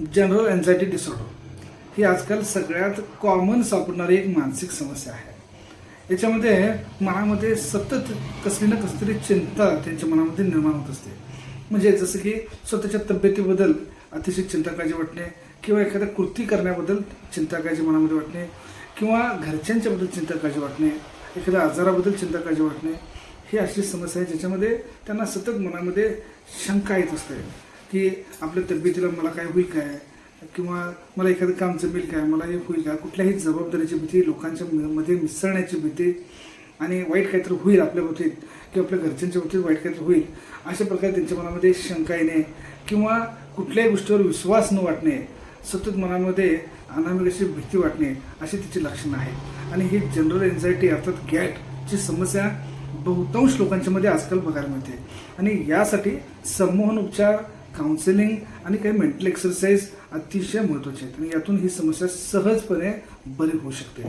General anxiety disorder ही आजकाल सगळ्यात common सापडणारी एक मानसिक समस्या आहे. याच्यामध्ये मनामध्ये सतत कसली ना कसली तरी चिंता त्यांच्या मनामध्ये निर्माण होत असते. म्हणजे जसं की स्वतःच्या तब्येतीबद्दल अतिशय चिंता काळजी वाटणे किंवा एखाद्या कृती करण्याबद्दल चिंता काळजी मनामध्ये वाटणे किंवा घरच्यांच्याबद्दल चिंता काळजी वाटणे एखाद्या आजाराबद्दल चिंता काळजी वाटणे ही अशी समस्या आहे ज्याच्यामध्ये त्यांना सतत मनामध्ये शंका येत असते. की आपल्या तब्येतीला मला काय होईल काय? किंवा मला एखादं काम जमेल काय? मला हे होईल काय कुठल्याही जबाबदारीची भीती लोकांच्या मध्ये मिसळण्याची भीती आणि वाईट काहीतरी होईल आपल्या बाबतीत किंवा आपल्या घरच्यांच्या बाबतीत वाईट काहीतरी होईल अशा प्रकारे त्यांच्या मनामध्ये शंका येणे किंवा कुठल्याही गोष्टीवर विश्वास न वाटणे सतत मनामध्ये अनामिक अशी भीती वाटणे अशी तिची लक्षणं आहेत. आणि ही जनरल एन्झायटी अर्थात गॅटची समस्या बहुतांश लोकांच्या मध्ये आजकाल बघायला मिळते. आणि यासाठी संमोहन उपचार काउन्सिलिंग आणि काही मेंटल एक्सरसाइज अतिशय महत्त्वाचे आहेत. आणि यातून ही समस्या सहजपणे बरी होऊ शकते.